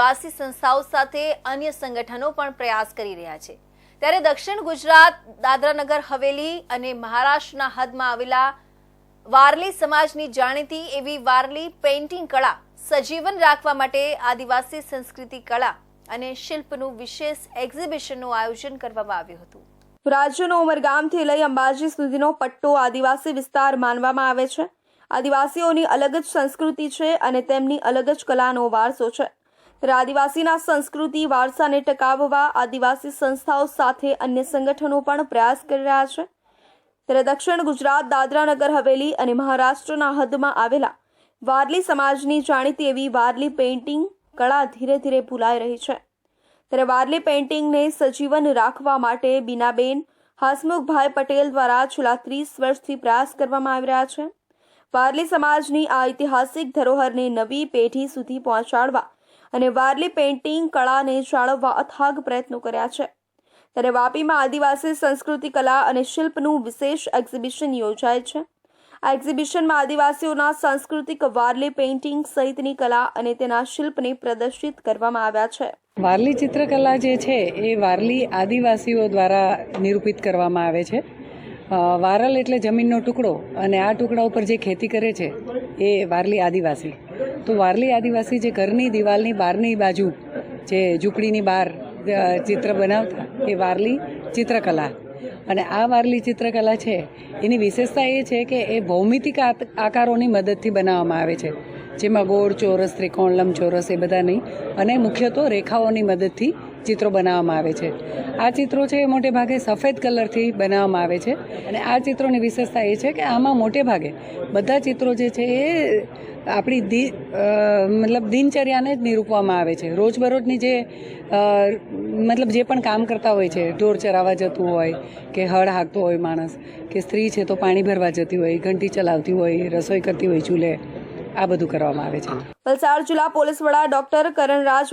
વાસી સંસ્થાઓ સાથે અન્ય સંગઠનો પણ પ્રયાસ કરી રહ્યા છે. ત્યારે દક્ષિણ ગુજરાત, દાદરાનગર, હવેલી અને મહારાષ્ટ્રના હદમાં આવેલા વારલી સમાજની જાણીતી એવી વારલી પેઇન્ટિંગ કળા સજીવન રાખવા માટે આદિવાસી સંસ્કૃતિ કળા અને શિલ્પનું વિશેષ એક્ઝિબિશનનું આયોજન કરવામાં આવ્યું હતું. રાજ્યનો ઉમરગામથી લઈ અંબાજી સુધીનો પટ્ટો આદિવાસી વિસ્તાર માનવામાં આવે છે. આદિવાસીઓની અલગ જ સંસ્કૃતિ છે અને તેમની અલગ જ કલાનો વારસો છે. આદિવાસીના સંસ્કૃતિ વારસાને ટકાવવા આદિવાસી સંસ્થાઓ સાથે અન્ય સંગઠનો પણ પ્રયાસ કરી રહ્યા છે. ત્યારે દક્ષિણ ગુજરાત દાદરાનગર હવેલી અને મહારાષ્ટ્રના હદમાં આવેલા વારલી સમાજની જાણીતી એવી વારલી પેઇન્ટિંગ કળા ધીરે ધીરે ભૂલાઈ રહી છે. ત્યારે વારલી પેઇન્ટિંગને સજીવન રાખવા માટે બીનાબેન હસમુખભાઈ પટેલ દ્વારા છેલ્લા ત્રીસ વર્ષથી પ્રયાસ કરવામાં આવી રહ્યા છે. વારલી સમાજની આ ઐતિહાસિક ધરોહરને નવી પેઢી સુધી પહોંચાડવા અને વારલી પેઇન્ટિંગ કળાને જાળવવા અથાગ પ્રયત્નો કર્યા છે. ત્યારે વાપીમાં આદિવાસી સંસ્કૃતિ કલા અને શિલ્પનું વિશેષ એક્ઝિબિશન યોજાય છે. આ એક્ઝિબિશનમાં આદિવાસીઓના સાંસ્કૃતિક વારલી પેઇન્ટિંગ સહિતની કલા અને તેના શિલ્પને પ્રદર્શિત કરવામાં આવ્યા છે. વારલી ચિત્રકલા જે છે, એ વારલી આદિવાસીઓ દ્વારા નિરૂપિત કરવામાં આવે છે. વારલ એટલે જમીનનો ટુકડો અને આ ટુકડા ઉપર જે ખેતી કરે છે, એ વારલી આદિવાસી. તો વારલી આદિવાસી જે ઘરની દિવાલની બહારની બાજુ જે ઝૂંપડીની બહાર ચિત્ર બનાવતા, એ વારલી ચિત્રકલા. અને આ વારલી ચિત્રકલા છે, એની વિશેષતા એ છે કે એ ભૌમિતિક આકારોની મદદથી બનાવવામાં આવે છે. જેમાં ગોળ ચોરસ, ત્રિકોણ, લંબચોરસ એ બધા નહીં. અને મુખ્ય તો રેખાઓની મદદથી ચિત્રો બનાવવામાં આવે છે. આ ચિત્રો છે એ મોટે ભાગે સફેદ કલરથી બનાવવામાં આવે છે. અને આ ચિત્રોની વિશેષતા એ છે કે આમાં મોટે ભાગે બધા ચિત્રો જે છે એ આપણી દી મતલબ દિનચર્યાને જ નિરૂપવામાં આવે છે. રોજબરોજની જે મતલબ જે પણ કામ કરતા હોય છે, ઢોર ચરાવવા જતું હોય કે હળ હાંકતો હોય માણસ, કે સ્ત્રી છે તો પાણી ભરવા જતી હોય, ઘંટી ચલાવતી હોય, રસોઈ કરતી હોય, ચૂલે, આ બધું કરવામાં આવે છે. વલસાડ જિલ્લા પોલીસ વડા ડોક્ટર કરણરાજ